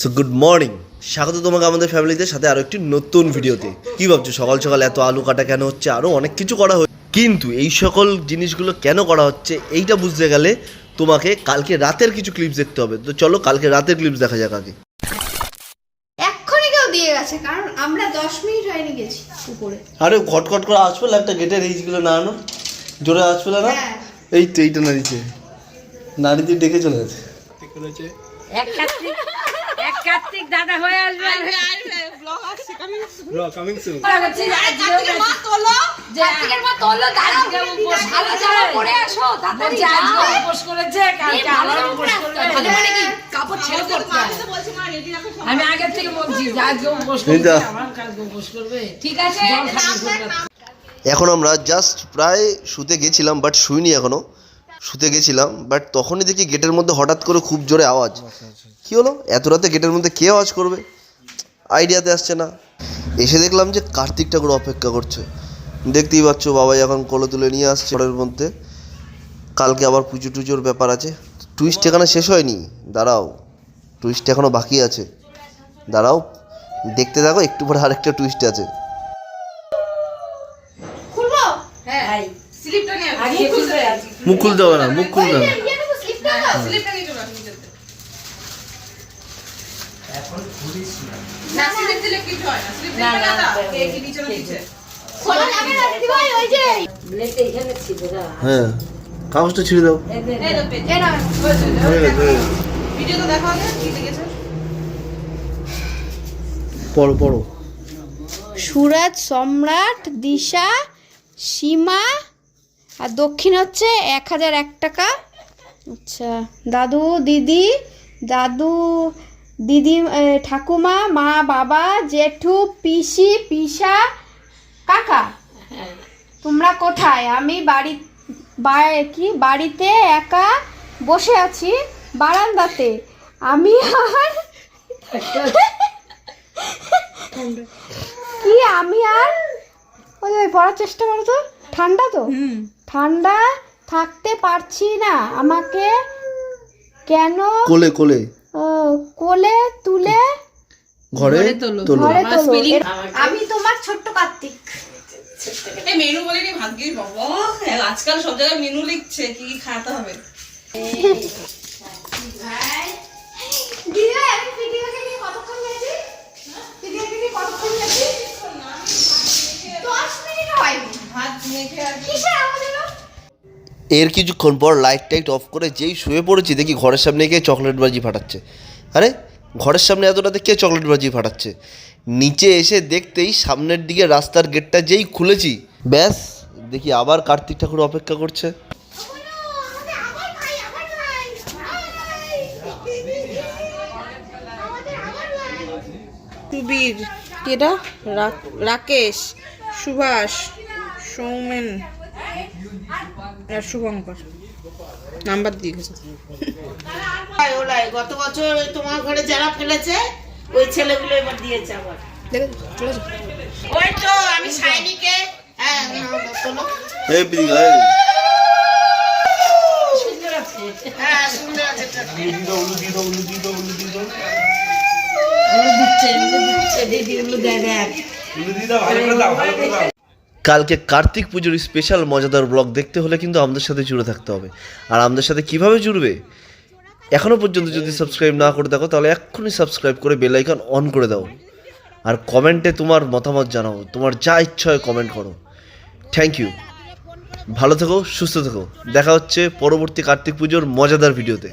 So good morning স্বাগত তোমাকে আমাদের ফ্যামিলিতে সাথে আরও একটি নতুন ভিডিওতে। কি ভাবছ? সকাল সকাল এত আলু কাটা কেন হচ্ছে? আরও অনেক কিছু করা হচ্ছে। কিন্তু এই সকল জিনিসগুলো কেন করা হচ্ছে এইটা বুঝতে গেলে তোমাকে কালকে রাতের কিছু ক্লিপস দেখতে হবে। তো চলো কালকে রাতের ক্লিপস দেখা যাক আগে। এক্ষুনি কেউ দিয়ে গেছে কারণ আমরা দশ মিনিট হয়নি গেছি উপরে। আরে খটখট করে আসবে একটা গেটের এইগুলো নাড়ানো জোরে আসবে না হ্যাঁ। এই তো এইটা নাড়িছে। নাড়িতে ডেকে চলে গেছে। এক কার্তিক দাদা হয়ে আসবে। কার্তিকের মা তোলো। দাঁড়াও ভালো জামা পরে আসো তাড়াতাড়ি যাও। উপোস করেছে কালকে আবার উপোস মানে কি কাপড় ছেড়ে করতে আমি আগের থেকে বলছি যে আজকে উপোস করবে আমার কালকে উপোস করবে। ঠিক আছে। এখন আমরা জাস্ট প্রায় শুতে গেছিলাম বাট শুইনি এখনও। শুতে গেছিলাম বাট তখনই দেখি গেটের মধ্যে হঠাৎ করে খুব জোরে আওয়াজ। কি হলো? এত রাতে গেটের মধ্যে কে আওয়াজ করবে? আইডিয়াতে আসছে না। এসে দেখলাম যে কার্তিক ঠাকুর অপেক্ষা করছে। দেখতেই পাচ্ছ বাবাই এখন কোলে তুলে নিয়ে আসছে ঘরের মধ্যে। কালকে আবার পুজো টুজোর ব্যাপার আছে। টুইস্ট এখানে শেষ হয়নি। দাঁড়াও। টুইস্ট এখনও বাকি আছে। দাঁড়াও। দেখতে থাকো একটু পরে আরেকটা টুইস্ট আছে খুলবো হ্যাঁ স্লিপটা নিয়ে আগে খুলবে আজকে। মুখ খুলতে হবে না মুখ খুলতে হবে ইয়ে নেব স্লিপটা স্লিপটা নিয়ে চলে আসুন কিছু হয়। না। স্লিপ দিলে না দাও। কে কি নিচে নিচে। খোলা যাবে না দিদি ভাই ওই যে ব্লেডটা এখানে ছিল হ্যাঁ কাগজটা ছিঁড়ে দাও। হয়ে হয়ে পড়ো পড়ো। সুরজ সম্রাট দিশা সীমা আর দক্ষিণ হচ্ছে এক হাজার এক টাকা। আচ্ছা দাদু দিদি দাদু দিদি ঠাকুমা মা বাবা জেঠু পিসি পিসা কাকা তোমরা কোথায়? আমি বাড়ি কি বাড়িতে একা বসে আছি বারান্দাতে। আমি আর কি আমি আর? ওই ওই পড়ার চেষ্টা করো তো। ঠান্ডা তো? ঠান্ডা থাকতে পারছি না। আমাকে কেন কোলে কোলে? কোলে তুলে ঘরে তোলো। ঘরে আমি তোমার ছোট্ট কার্তিক। মেনু বলে কি ভাগ্যিস বাবা? আজকাল সব জায়গায় মেনু লিখছে কি কি খাওয়াতে হবে দিদি ভাই, আমি ভিডিওকে নিয়ে কতক্ষণ গেছি ভিডিওকে নিয়ে কতক্ষণ গেছি দশ মিনিট হয়নি ভাত মেখে আর কিসের আওয়াজ এলো এর কিছুক্ষণ পর লাইট টাইট অফ করে যেই শুয়ে পড়েছি, দেখি ঘরের সামনে গিয়ে চকলেট বাজি ফাটাচ্ছে। আরে, ঘরের সামনে এত রাতে কে চকলেট বাজি ফাটাচ্ছে? নিচে এসে দেখতেই সামনের দিকে রাস্তার গেটটা যেই খুলেছি, ব্যাস, দেখি আবার কার্তিক ঠাকুর অপেক্ষা করছে। রাকেশ, সুভাষ। সৌমেন আর শুভঙ্কর। নাম্বার দিয়ে গেছে। ওলাই গত বছর তোমার ঘরে যারা ফেলেছে ওই ছেলেগুলো এবার দিয়েছে আবার। ওই তো আমি সাইনিকে হ্যাঁ হ্যাঁ সুন্দর আছে। এমনি দিচ্ছে দিদি দেয় দেখ কালকে কার্তিক পুজোর স্পেশাল মজাদার ব্লগ দেখতে হলে কিন্তু আমাদের সাথে জুড়ে থাকতে হবে। আর আমাদের সাথে কীভাবে জুড়বে এখনও পর্যন্ত যদি সাবস্ক্রাইব না করে থাকো, তাহলে এক্ষুনি সাবস্ক্রাইব করে বেলাইকন অন করে দাও। আর কমেন্টে তোমার মতামত জানাও, তোমার যা ইচ্ছা হয় কমেন্ট করো। থ্যাংক ইউ ভালো থেকো, সুস্থ থেকো। দেখা হচ্ছে পরবর্তী কার্তিক পুজোর মজাদার ভিডিওতে